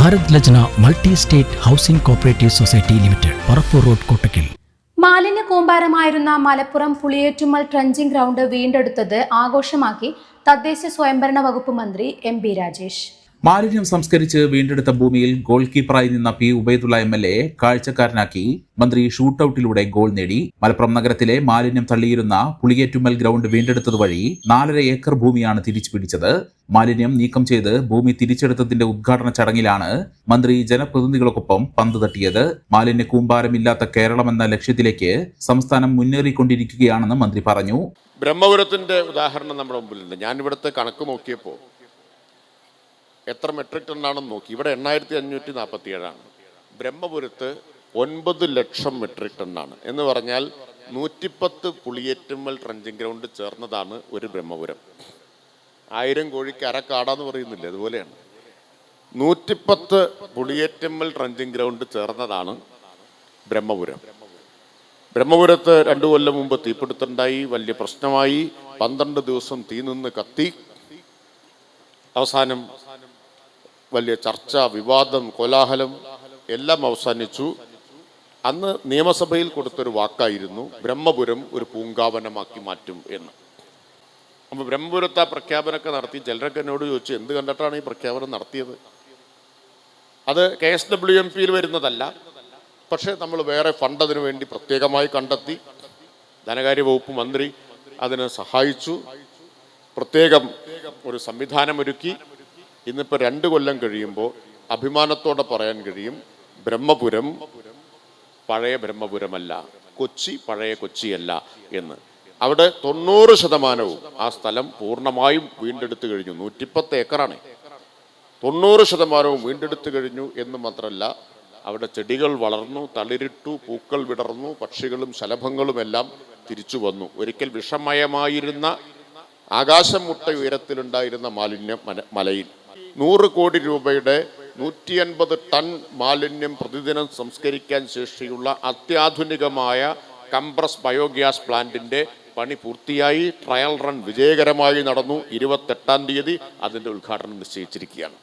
Bharat Lajna multi state housing cooperative society limited Parappur road Kottakkal. മാലിന്യ കൂമ്പാരമായിരുന്ന Malappuram പുളിയേറ്റുമൽ trenching ground വീണ്ടെടുത്തത് ആഘോഷമാക്കി തദ്ദേശ സ്വയംഭരണ വകുപ്പ് മന്ത്രി എം ബി രാജേഷ്. മാലിന്യം സംസ്കരിച്ച് വീണ്ടെടുത്ത ഭൂമിയിൽ ഗോൾ കീപ്പറായി നിന്ന P. Ubaidullah M. L. A. കാഴ്ചക്കാരനാക്കി. മന്ത്രി ഷൂട്ടൌട്ടിലൂടെ ഗോൾ നേടി. മലപ്പുറം നഗരത്തിലെ മാലിന്യം തള്ളിയിരുന്ന പുളിയേറ്റുമ്മൽ ഗ്രൗണ്ട് വീണ്ടെടുത്തത് വഴി നാലര ഏക്കർ ഭൂമിയാണ് തിരിച്ചു പിടിച്ചത് മാലിന്യം നീക്കം ചെയ്ത് ഭൂമി തിരിച്ചെടുത്തതിന്റെ ഉദ്ഘാടന ചടങ്ങിലാണ് മന്ത്രി ജനപ്രതിനിധികൾക്കൊപ്പം പന്ത് തട്ടിയത്. മാലിന്യ കൂമ്പാരമില്ലാത്ത കേരളമെന്ന ലക്ഷ്യത്തിലേക്ക് സംസ്ഥാനം മുന്നേറിക്കൊണ്ടിരിക്കുകയാണെന്ന് മന്ത്രി പറഞ്ഞു. ബ്രഹ്മപുരത്തിന്റെ ഉദാഹരണം നമ്മുടെ മുമ്പിലുണ്ട്. ഞാൻ ഇവിടുത്തെ കണക്ക് നോക്കിയപ്പോൾ എത്ര മെട്രിക് ടണ്ണാണെന്ന് നോക്കി. ഇവിടെ എണ്ണായിരത്തി അഞ്ഞൂറ്റി നാൽപ്പത്തി ഏഴാണ് ബ്രഹ്മപുരത്ത് ഒൻപത് ലക്ഷം മെട്രിക് ടണ്ണാണ് എന്ന് പറഞ്ഞാൽ നൂറ്റിപ്പത്ത് പുളിയേറ്റുമ്മൽ ട്രഞ്ചിങ് ഗ്രൗണ്ട് ചേർന്നതാണ് ഒരു ബ്രഹ്മപുരം. ആയിരം കോഴിക്ക് അരക്കാടാന്ന് പറയുന്നില്ല അതുപോലെയാണ്. നൂറ്റിപ്പത്ത് പുളിയേറ്റുമ്മൽ ട്രഞ്ചിങ് ഗ്രൗണ്ട് ചേർന്നതാണ് ബ്രഹ്മപുരം. ബ്രഹ്മപുരത്ത് രണ്ടു കൊല്ലം മുമ്പ് തീപിടുത്തുണ്ടായി വലിയ പ്രശ്നമായി. പന്ത്രണ്ട് ദിവസം തീ നിന്ന് കത്തി. അവസാനം വലിയ ചർച്ച വിവാദം കോലാഹലം എല്ലാം അവസാനിച്ചു. അന്ന് നിയമസഭയിൽ കൊടുത്തൊരു വാക്കായിരുന്നു ബ്രഹ്മപുരം ഒരു പൂങ്കാവനമാക്കി മാറ്റും എന്ന്. അപ്പോൾ ബ്രഹ്മപുരത്ത് ആ പ്രഖ്യാപനമൊക്കെ നടത്തി ചിലരൊക്കെ എന്നോട് ചോദിച്ചു എന്ത് കണ്ടിട്ടാണ് ഈ പ്രഖ്യാപനം നടത്തിയത്? അത് കെ എസ് ഡബ്ല്യു എം പിയിൽ വരുന്നതല്ല. പക്ഷേ നമ്മൾ വേറെ ഫണ്ട് അതിനു വേണ്ടി പ്രത്യേകമായി കണ്ടെത്തി. ധനകാര്യ വകുപ്പ് മന്ത്രി അതിനെ സഹായിച്ചു. പ്രത്യേകം ഒരു സംവിധാനമൊരുക്കി. ഇന്നിപ്പോൾ രണ്ട് കൊല്ലം കഴിയുമ്പോൾ അഭിമാനത്തോടെ പറയാൻ കഴിയും ബ്രഹ്മപുരം പഴയ ബ്രഹ്മപുരമല്ല കൊച്ചി പഴയ കൊച്ചിയല്ല എന്ന്. അവിടെ തൊണ്ണൂറ് ശതമാനവും ആ സ്ഥലം പൂർണമായും വീണ്ടെടുത്തു കഴിഞ്ഞു. നൂറ്റിപ്പത്ത് ഏക്കറാണ്. തൊണ്ണൂറ് ശതമാനവും വീണ്ടെടുത്തു കഴിഞ്ഞു എന്ന് മാത്രമല്ല അവിടെ ചെടികൾ വളർന്നു തളിരിട്ടു പൂക്കൾ വിടർന്നു പക്ഷികളും ശലഭങ്ങളുമെല്ലാം തിരിച്ചു വന്നു. ഒരിക്കൽ വിഷമയമായിരുന്ന ആകാശം മുട്ട ഉയരത്തിലുണ്ടായിരുന്ന മാലിന്യം മല- മലയിൽ. നൂറ് കോടി രൂപയുടെ നൂറ്റി അൻപത് ടൺ മാലിന്യം പ്രതിദിനം സംസ്കരിക്കാൻ ശേഷിയുള്ള അത്യാധുനികമായ കംപ്രസ് ബയോഗ്യാസ് പ്ലാന്റിന്റെ പണി പൂർത്തിയായി. ട്രയൽ റൺ വിജയകരമായി നടന്നു. ഇരുപത്തെട്ടാം തീയതി അതിന്റെ ഉദ്ഘാടനം നിശ്ചയിച്ചിരിക്കുകയാണ്.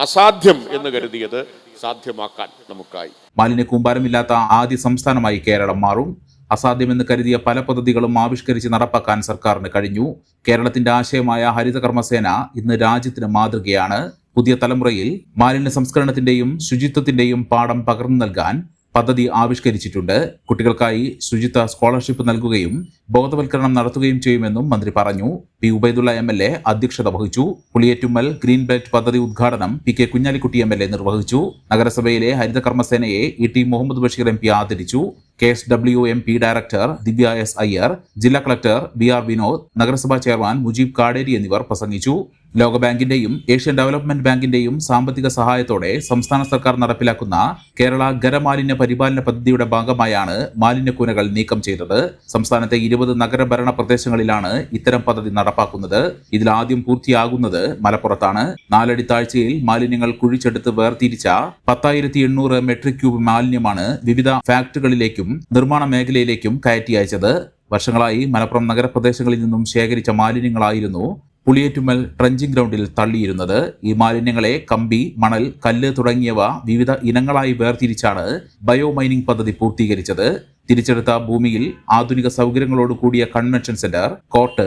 അസാധ്യം എന്ന് കരുതിയത് സാധ്യമാക്കാൻ നമുക്കായി. മാലിന്യ കൂമ്പാരമില്ലാത്ത ആദ്യ സംസ്ഥാനമായി കേരളം മാറും. അസാധ്യമെന്ന് കരുതിയ പല പദ്ധതികളും ആവിഷ്കരിച്ച് നടപ്പാക്കാൻ സർക്കാരിന് കഴിഞ്ഞു. കേരളത്തിന്റെ ആശയമായ ഹരിത കർമ്മസേന ഇന്ന് രാജ്യത്തിന് മാതൃകയാണ്. പുതിയ തലമുറയിൽ മാലിന്യ സംസ്കരണത്തിന്റെയും ശുചിത്വത്തിന്റെയും പാഠം പകർന്നു നൽകാൻ പദ്ധതി ആവിഷ്കരിച്ചിട്ടുണ്ട്. കുട്ടികൾക്കായി ശുചിത്വ സ്കോളർഷിപ്പ് നൽകുകയും ബോധവൽക്കരണം നടത്തുകയും ചെയ്യുമെന്നും മന്ത്രി പറഞ്ഞു. P Ubaidullah M L A അധ്യക്ഷത വഹിച്ചു. പുളിയേറ്റുമ്മൽ ഗ്രീൻ ബെൽറ്റ് പദ്ധതി ഉദ്ഘാടനം P K Kunhalikutty M L A നിർവഹിച്ചു. നഗരസഭയിലെ ഹരിതകർമ്മസേനയെ E T Muhammad Basheer M P ആദരിച്ചു. K S W M P director Divya S Iyer ജില്ലാ കളക്ടർ ബി ആർ വിനോദ് നഗരസഭാ chairman Mujeeb Kaderi എന്നിവർ പ്രസംഗിച്ചു. ലോകബാങ്കിന്റെയും ഏഷ്യൻ ഡെവലപ്മെന്റ് ബാങ്കിന്റെയും സാമ്പത്തിക സഹായത്തോടെ സംസ്ഥാന സർക്കാർ നടപ്പിലാക്കുന്ന കേരള ഖരമാലിന്യ പരിപാലന പദ്ധതിയുടെ ഭാഗമായാണ് മാലിന്യക്കൂനകൾ നീക്കം ചെയ്തത്. സംസ്ഥാനത്തെ ഇരുപത് നഗരഭരണ പ്രദേശങ്ങളിലാണ് ഇത്തരം പദ്ധതി നടപ്പാക്കുന്നത്. ഇതിൽ ആദ്യം പൂർത്തിയാകുന്നത് മലപ്പുറത്താണ്. നാലടി താഴ്ചയിൽ മാലിന്യങ്ങൾ കുഴിച്ചെടുത്ത് വേർതിരിച്ച പത്തായിരത്തി എണ്ണൂറ് മെട്രിക് ക്യൂബ് മാലിന്യമാണ് വിവിധ ഫാക്ടറികളിലേക്കും നിർമ്മാണ മേഖലയിലേക്കും കയറ്റി അയച്ചത് വർഷങ്ങളായി മലപ്പുറം നഗരപ്രദേശങ്ങളിൽ നിന്നും ശേഖരിച്ച മാലിന്യങ്ങളായിരുന്നു പുളിയേറ്റുമൽ ട്രഞ്ചിങ് ഗ്രൗണ്ടിൽ തള്ളിയിരുന്നത്. ഈ മാലിന്യങ്ങളെ കമ്പി മണൽ കല്ല് തുടങ്ങിയവ വിവിധ ഇനങ്ങളായി വേർതിരിച്ചാണ് ബയോ മൈനിംഗ് പദ്ധതി പൂർത്തീകരിച്ചത്. തിരിച്ചെടുത്ത ഭൂമിയിൽ ആധുനിക സൗകര്യങ്ങളോട് കൂടിയ convention centre court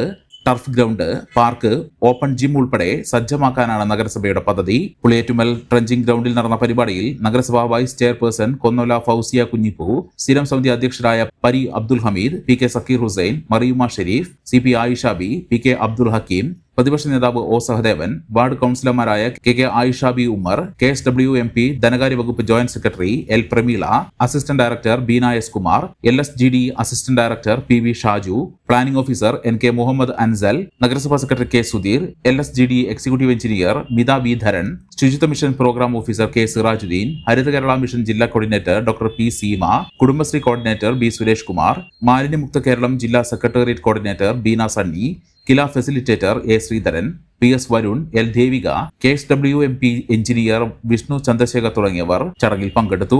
turf ground park open gym ഉൾപ്പെടെ സജ്ജമാക്കാനാണ് നഗരസഭയുടെ പദ്ധതി. പുളിയേറ്റുമൽ ട്രഞ്ചിങ് ഗ്രൗണ്ടിൽ നടന്ന പരിപാടിയിൽ നഗരസഭാ വൈസ് ചെയർപേഴ്സൺ കൊന്നോല ഫൗസിയ കുഞ്ഞിപ്പു സ്ഥിരം സമിതി അധ്യക്ഷരായ Pari Abdul Hameed P K Sakkeer Hussain Mariyuma Sherif C P Ayisha B P K Abdul Hakeem പ്രതിപക്ഷ നേതാവ് ഒ സഹദേവൻ വാർഡ് കൗൺസിലർമാരായ K K Ayisha B Ummer K S W M P ധനകാര്യ വകുപ്പ് joint secretary L Prameela assistant director Beena S Kumar L S G D assistant director P V Shaju planning officer N K Muhammad Ansal നഗരസഭാ secretary K Sudheer L S G D executive engineer Mitha V Dharan Suchitwa mission program officer K Sirajudheen Haritha Kerala mission ജില്ലാ coordinator doctor P Seema Kudumbashree coordinator B Suresh Kumar മാലിന്യമുക്ത കേരളം ജില്ലാ secretariat coordinator Beena Sunny Kila facilitator A Sreedharan P S Varun L Devika K S W M P engineer Vishnu Chandrasekhar തുടങ്ങിയവർ ചടങ്ങിൽ പങ്കെടുത്തു.